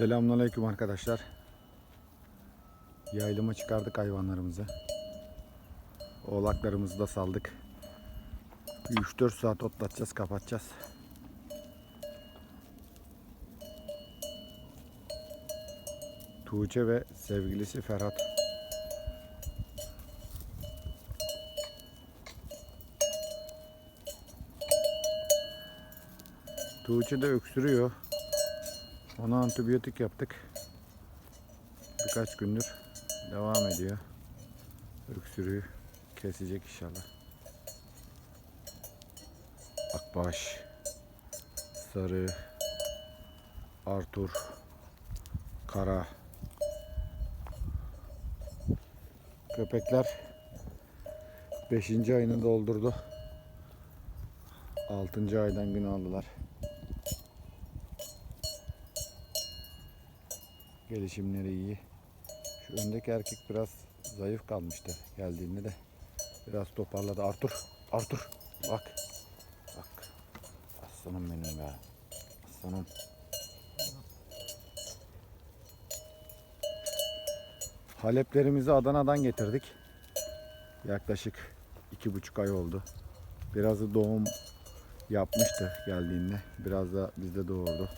Selamünaleyküm arkadaşlar. Yaylıma çıkardık hayvanlarımızı. Oğlaklarımızı da saldık. 3-4 saat otlatacağız, kapatacağız. Tuğçe ve sevgilisi Ferhat. Tuğçe de öksürüyor. Ona antibiyotik yaptık. Birkaç gündür devam ediyor. Öksürüğü kesecek inşallah. Akbaş, Sarı, Artur, Kara. Köpekler 5. ayını doldurdu. 6. aydan gün aldılar. Gelişimleri iyi. Şu öndeki erkek biraz zayıf kalmıştı geldiğinde de. Biraz toparladı. Artur, Artur bak. Bak. Aslanım benim be. Aslanım. Haleplerimizi Adana'dan getirdik. Yaklaşık iki buçuk ay oldu. Birazı doğum yapmıştı geldiğinde. Biraz da bizde doğurdu.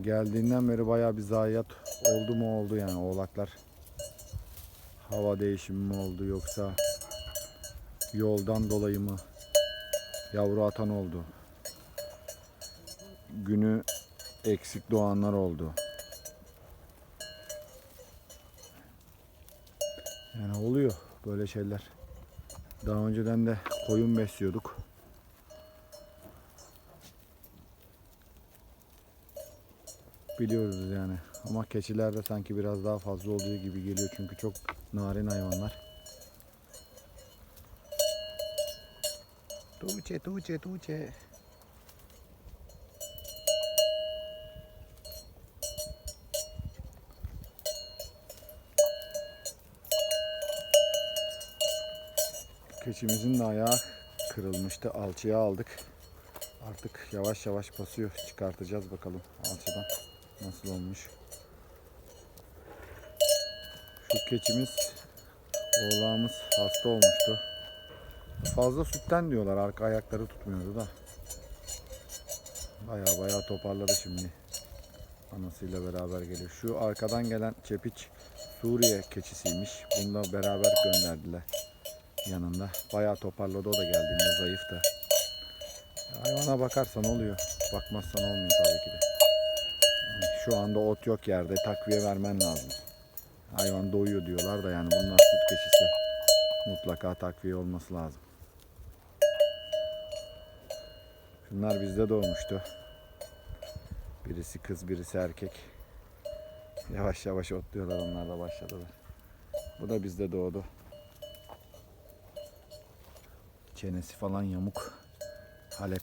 Geldiğinden beri bayağı bir zayiat oldu mu oldu yani oğlaklar. Hava değişimi mi oldu yoksa yoldan dolayı mı yavru atan oldu. Günü eksik doğanlar oldu. Yani oluyor böyle şeyler. Daha önceden de koyun besliyorduk. Biliyoruz yani. Ama keçilerde sanki biraz daha fazla olduğu gibi geliyor çünkü çok narin hayvanlar. Tuğçe, Tuğçe, Tuğçe. Keçimizin de ayağı kırılmıştı. Alçıya aldık. Artık yavaş yavaş basıyor. Çıkartacağız bakalım alçıdan. Nasıl olmuş. Şu keçimiz oğlağımız hasta olmuştu. Fazla sütten diyorlar. Arka ayakları tutmuyordu da. Baya baya toparladı şimdi. Anasıyla beraber geliyor. Şu arkadan gelen çepiç Suriye keçisiymiş. Bunu da beraber gönderdiler yanında. Bayağı toparladı o da geldiğinde zayıftı. Hayvana bakarsan oluyor. Bakmazsan olmuyor tabii ki de. Şu anda ot yok yerde takviye vermen lazım. Hayvan doyuyor diyorlar da yani bunlar süt keçisi. Mutlaka takviye olması lazım. Şunlar bizde doğmuştu. Birisi kız birisi erkek. Yavaş yavaş otluyorlar onlar da başladılar. Bu da bizde doğdu. Çenesi falan yamuk. Halep.